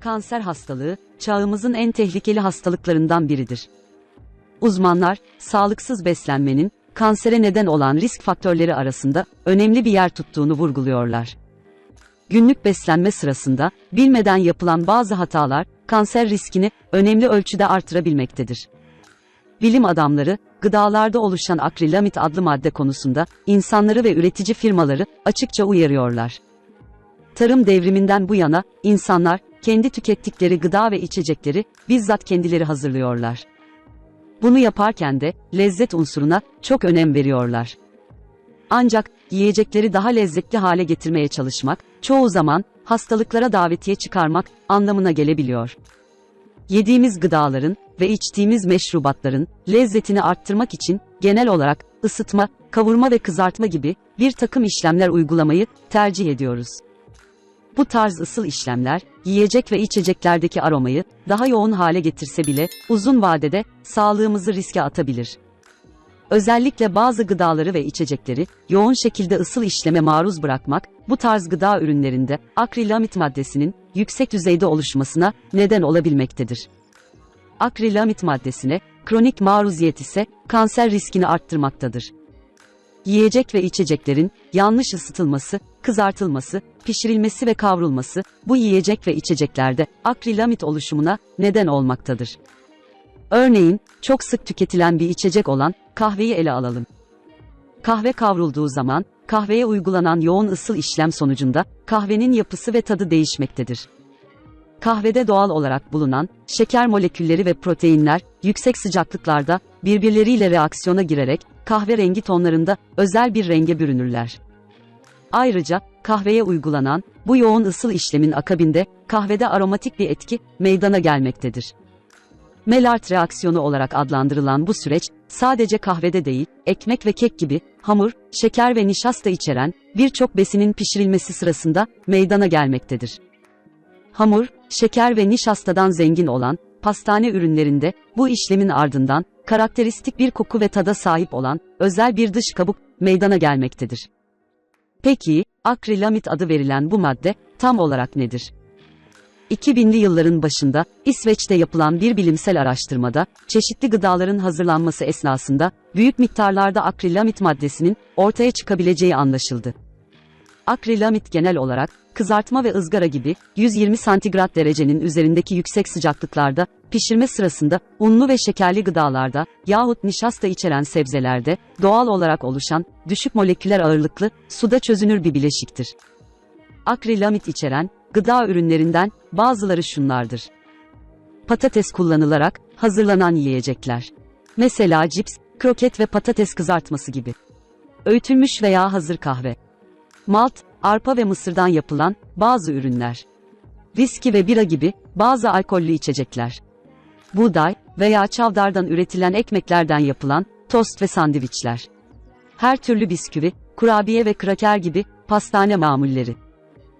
Kanser hastalığı, çağımızın en tehlikeli hastalıklarından biridir. Uzmanlar, sağlıksız beslenmenin, kansere neden olan risk faktörleri arasında önemli bir yer tuttuğunu vurguluyorlar. Günlük beslenme sırasında, bilmeden yapılan bazı hatalar, kanser riskini önemli ölçüde artırabilmektedir. Bilim adamları, gıdalarda oluşan akrilamit adlı madde konusunda, insanları ve üretici firmaları açıkça uyarıyorlar. Tarım devriminden bu yana, insanlar, kendi tükettikleri gıda ve içecekleri, bizzat kendileri hazırlıyorlar. Bunu yaparken de, lezzet unsuruna, çok önem veriyorlar. Ancak, yiyecekleri daha lezzetli hale getirmeye çalışmak, çoğu zaman, hastalıklara davetiye çıkarmak, anlamına gelebiliyor. Yediğimiz gıdaların ve içtiğimiz meşrubatların, lezzetini arttırmak için, genel olarak, ısıtma, kavurma ve kızartma gibi, bir takım işlemler uygulamayı, tercih ediyoruz. Bu tarz ısıl işlemler, yiyecek ve içeceklerdeki aromayı daha yoğun hale getirse bile uzun vadede sağlığımızı riske atabilir. Özellikle bazı gıdaları ve içecekleri yoğun şekilde ısıl işleme maruz bırakmak bu tarz gıda ürünlerinde akrilamit maddesinin yüksek düzeyde oluşmasına neden olabilmektedir. Akrilamit maddesine kronik maruziyet ise kanser riskini arttırmaktadır yiyecek ve içeceklerin yanlış ısıtılması, kızartılması, pişirilmesi ve kavrulması bu yiyecek ve içeceklerde akrilamit oluşumuna neden olmaktadır. Örneğin, çok sık tüketilen bir içecek olan kahveyi ele alalım. Kahve kavrulduğu zaman kahveye uygulanan yoğun ısıl işlem sonucunda kahvenin yapısı ve tadı değişmektedir. Kahvede doğal olarak bulunan şeker molekülleri ve proteinler yüksek sıcaklıklarda birbirleriyle reaksiyona girerek kahverengi tonlarında özel bir renge bürünürler. Ayrıca kahveye uygulanan bu yoğun ısıl işlemin akabinde kahvede aromatik bir etki meydana gelmektedir. Maillard reaksiyonu olarak adlandırılan bu süreç sadece kahvede değil, ekmek ve kek gibi hamur, şeker ve nişasta içeren birçok besinin pişirilmesi sırasında meydana gelmektedir. Hamur, şeker ve nişastadan zengin olan pastane ürünlerinde bu işlemin ardından karakteristik bir koku ve tada sahip olan özel bir dış kabuk meydana gelmektedir. Peki, akrilamit adı verilen bu madde tam olarak nedir? 2000'li yılların başında İsveç'te yapılan bir bilimsel araştırmada çeşitli gıdaların hazırlanması esnasında büyük miktarlarda akrilamit maddesinin ortaya çıkabileceği anlaşıldı. Akrilamit genel olarak kızartma ve ızgara gibi 120 santigrat derecenin üzerindeki yüksek sıcaklıklarda pişirme sırasında unlu ve şekerli gıdalarda yahut nişasta içeren sebzelerde doğal olarak oluşan düşük moleküler ağırlıklı suda çözünür bir bileşiktir. Akrilamit içeren gıda ürünlerinden bazıları şunlardır. Patates kullanılarak hazırlanan yiyecekler. Mesela cips, kroket ve patates kızartması gibi. Öğütülmüş veya hazır kahve. Malt, arpa ve mısırdan yapılan bazı ürünler. Viski ve bira gibi bazı alkollü içecekler. Buğday veya çavdardan üretilen ekmeklerden yapılan tost ve sandviçler. Her türlü bisküvi, kurabiye ve kraker gibi pastane mamulleri.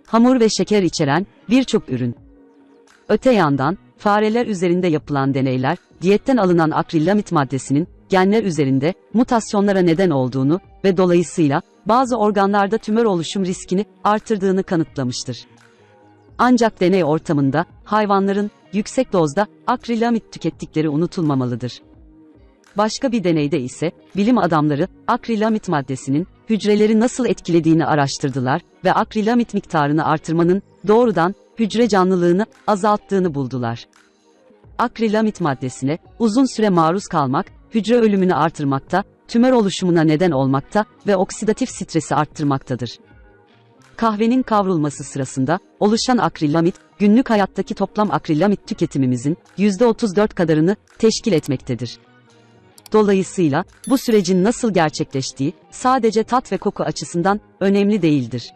Hamur ve şeker içeren birçok ürün. Öte yandan, fareler üzerinde yapılan deneyler, diyetten alınan akrilamit maddesinin genler üzerinde mutasyonlara neden olduğunu ve dolayısıyla bazı organlarda tümör oluşum riskini artırdığını kanıtlamıştır. Ancak deney ortamında hayvanların yüksek dozda akrilamit tükettikleri unutulmamalıdır. Başka bir deneyde ise bilim adamları akrilamit maddesinin hücreleri nasıl etkilediğini araştırdılar ve akrilamit miktarını artırmanın doğrudan hücre canlılığını azalttığını buldular. Akrilamit maddesine uzun süre maruz kalmak hücre ölümünü artırmakta, tümör oluşumuna neden olmakta ve oksidatif stresi arttırmaktadır. Kahvenin kavrulması sırasında oluşan akrilamit, günlük hayattaki toplam akrilamit tüketimimizin %34 kadarını teşkil etmektedir. Dolayısıyla bu sürecin nasıl gerçekleştiği sadece tat ve koku açısından önemli değildir.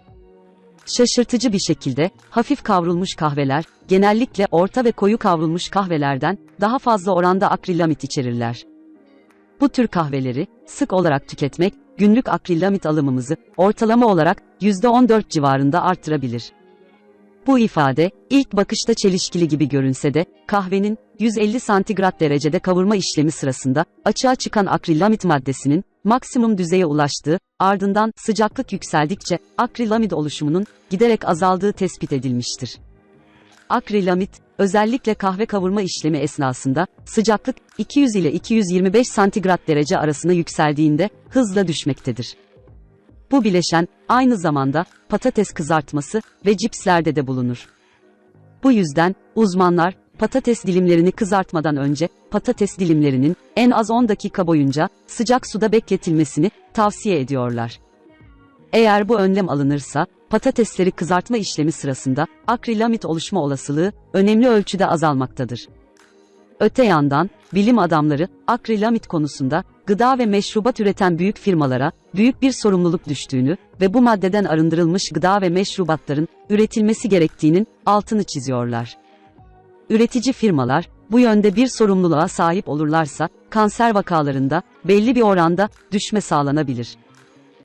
Şaşırtıcı bir şekilde hafif kavrulmuş kahveler genellikle orta ve koyu kavrulmuş kahvelerden daha fazla oranda akrilamit içerirler. Bu tür kahveleri sık olarak tüketmek günlük akrilamit alımımızı ortalama olarak %14 civarında artırabilir. Bu ifade ilk bakışta çelişkili gibi görünse de kahvenin 150 santigrat derecede kavurma işlemi sırasında açığa çıkan akrilamit maddesinin maksimum düzeye ulaştığı, ardından sıcaklık yükseldikçe akrilamid oluşumunun giderek azaldığı tespit edilmiştir. Akrilamit, özellikle kahve kavurma işlemi esnasında sıcaklık 200 ile 225 santigrat derece arasında yükseldiğinde hızla düşmektedir. Bu bileşen aynı zamanda patates kızartması ve cipslerde de bulunur. Bu yüzden uzmanlar patates dilimlerini kızartmadan önce patates dilimlerinin en az 10 dakika boyunca sıcak suda bekletilmesini tavsiye ediyorlar. Eğer bu önlem alınırsa, patatesleri kızartma işlemi sırasında akrilamit oluşma olasılığı önemli ölçüde azalmaktadır. Öte yandan, bilim adamları akrilamit konusunda gıda ve meşrubat üreten büyük firmalara büyük bir sorumluluk düştüğünü ve bu maddeden arındırılmış gıda ve meşrubatların üretilmesi gerektiğinin altını çiziyorlar. Üretici firmalar bu yönde bir sorumluluğa sahip olurlarsa kanser vakalarında belli bir oranda düşme sağlanabilir.